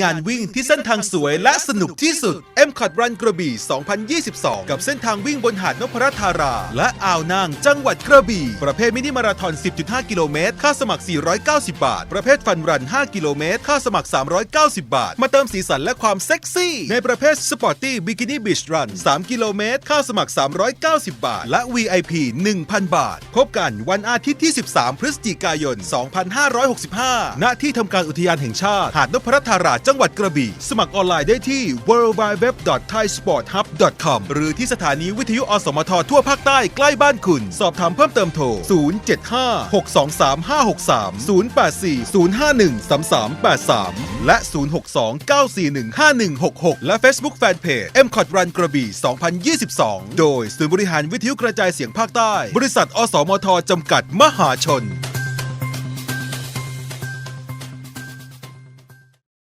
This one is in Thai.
งานวิ่งที่เส้นทางสวยและสนุกที่สุด m c o t Run กระบี่ 2022 กับเส้นทางวิ่งบนหาดนพรัตน์ธารา และอ่าวนางจังหวัดกระบี่ ประเภทมินิมาราทอน 10.5 กิโลเมตร ค่าสมัคร 490 บาท ประเภทฟันรัน 5 กิโลเมตร ค่าสมัคร 390 บาท มาเติมสีสันและความเซ็กซี่ ในประเภทสปอร์ตี้บิกินี่บีชรัน 3 กิโลเมตร ค่าสมัคร 390 บาท และ VIP 1,000 บาท พบกันวันอาทิตย์ที่ 13 พฤศจิกายน 2565 ณ ที่ทำการอุทยานแห่งชาติ หาดนพรัตน์ธาราจังหวัดกระบี่ สมัครออนไลน์ได้ที่ w w w t h a i s p o r t h u b c o m หรือที่สถานีวิทยุอสมททั่วภาคใต้ใกล้บ้านคุณ สอบถามเพิ่มเติมโทร 075 623 563 084 051 3383 และ 062 941 5166 และ Facebook Fanpage m c o t Run กระบี่ 2022 โดยศูนย์บริหารวิทยุกระจายเสียงภาคใต้ บริษัท อสมทจำกัดมหาชน